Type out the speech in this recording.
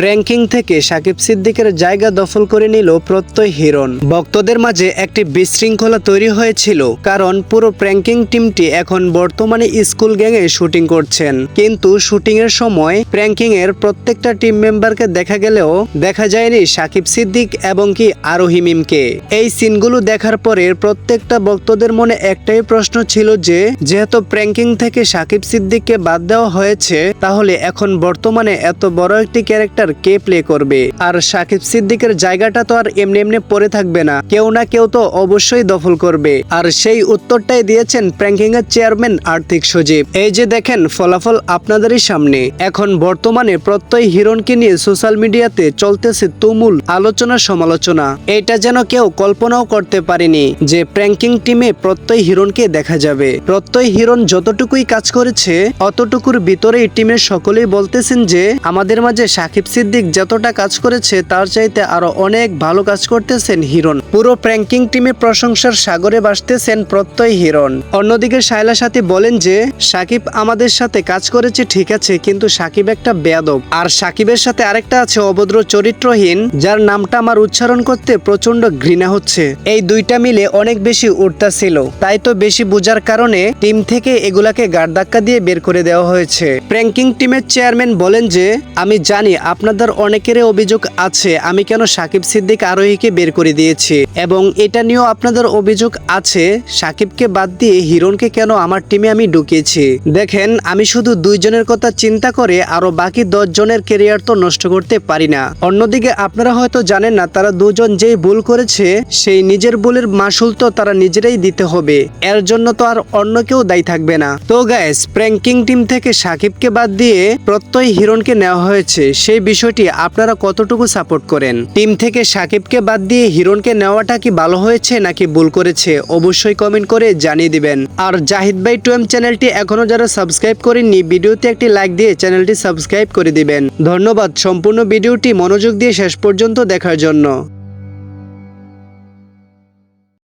Pranking থেকে সাকিব সিদ্দিকের জায়গা দখল করে নিল প্রত্যয় হিরণ। ভক্তদের মাঝে একটি বিশৃঙ্খলা তৈরি হয়েছিল, কারণ পুরো প্র্যাঙ্কিং টিমটি এখন বর্তমানে স্কুল গ্যাংয়ে শুটিং করছেন। কিন্তু শুটিং এর সময় প্র্যাঙ্কিং এর প্রত্যেকটা টিম মেম্বারকে দেখা গেলেও দেখা যায়নি সাকিব সিদ্দিক এবং কি আরোহী মিমকে। এই সিনগুলো দেখার পরে প্রত্যেকটা ভক্তদের মনে একটাই প্রশ্ন ছিল যে, যেহেতু প্র্যাঙ্কিং থেকে সাকিব সিদ্দিককে বাদ দেওয়া হয়েছে, তাহলে এখন বর্তমানে এত বড় একটি ক্যারেক্টার কে প্লে করবে? আর সাকিব সিদ্দিকের জায়গাটা তো আর এমনি এমনি পড়ে থাকবে না। কেউ না কেউ তো অবশ্যই দখল করবে। আর সেই উত্তরটাই দিয়েছেন প্র্যাঙ্কিং এর চেয়ারম্যান আর্থিক সজীব। এই যে দেখেন, ফলাফল আপনাদেরই সামনে। এখন বর্তমানে প্রত্যয় হিরণকে নিয়ে সোশ্যাল মিডিয়াতে চলতেছে তুমুল আলোচনা সমালোচনা এটা যেন কেউ কল্পনাও করতে পারেনি যে প্র্যাঙ্কিং টিমে প্রত্যয় হিরণকে দেখা যাবে। প্রত্যয় হিরণ যতটুকুই কাজ করেছে, অতটুকুর ভিতরেই টিমের সকলেই বলতেছেন যে, আমাদের মাঝে সাকিব সিদ্দিক যতটা কাজ করেছে, তার চাইতে আরও অনেক ভালো কাজ করতেছেন হিরণ। পুরো প্র্যাঙ্কিং টিমে প্রশংসার সাগরে ভাসতেছেন প্রত্যয় হিরণ। অন্যদিকে শায়লা সাথী বলেন যে, সাকিব আমাদের সাথে কাজ করেছে, ঠিক আছে, কিন্তু সাকিব একটা বেয়াদব। আর সাকিবের সাথে আরেকটা আছে অভদ্র চরিত্রহীন, যার নামটা আমার উচ্চারণ করতে প্রচণ্ড ঘৃণা হচ্ছে। এই দুইটা মিলে অনেক বেশি উঠতাছিল তাই তো বেশি বোঝার কারণে টিম থেকে এগুলাকে গাড় ধাক্কা দিয়ে বের করে দেওয়া হয়েছে। প্র্যাঙ্কিং টিমের চেয়ারম্যান বলেন যে, আমি জানি আপনাদের অনেকেরই অভিযোগ আছে, আমি কেন সাকিব সিদ্দিক আরোহীকে বের করে দিয়েছি? এবং এটা নিয়েও আপনাদের অভিযোগ আছে, সাকিবকে বাদ দিয়ে হিরণকে কেন আমার টিমে আমি ঢুকিয়েছি? দেখেন, আমি শুধু দুইজনের কথা চিন্তা করে আরও বাকি দশ জনের কেরিয়ার তো নষ্ট করতে পারি না। অন্যদিকে আপনারা হয়তো জানেন না, তারা দুজন যেই ভুল করেছে, সেই নিজের ভুলের মাসুল তো তারা নিজেরাই দিতে হবে। এর জন্য তো আর অন্য কেউ দায়ী থাকবে না। তো গ্যাস প্র্যাঙ্কিং টিম থেকে সাকিবকে বাদ দিয়ে প্রত্যয় হিরণকে নেওয়া হয়েছে। সেই বিষয়টি আপনারা কতটুকু সাপোর্ট করেন? টিম থেকে সাকিবকে বাদ দিয়ে হিরণকে নেওয়াটা কি ভালো হয়েছে নাকি ভুল করেছে? অবশ্যই কমেন্ট করে জানিয়ে দিবেন। আর জাহিদ ভাই টুয়েম চ্যানেলটি এখনও যারা সাবস্ক্রাইব করেননি, ভিডিওতে একটি লাইক দিয়ে চ্যানেলটি সাবস্ক্রাইব করে দিবেন। ধন্যবাদ। সম্পূর্ণ ভিডিওটি মনোযোগ দিয়ে শেষ পর্যন্ত দেখার জন্য।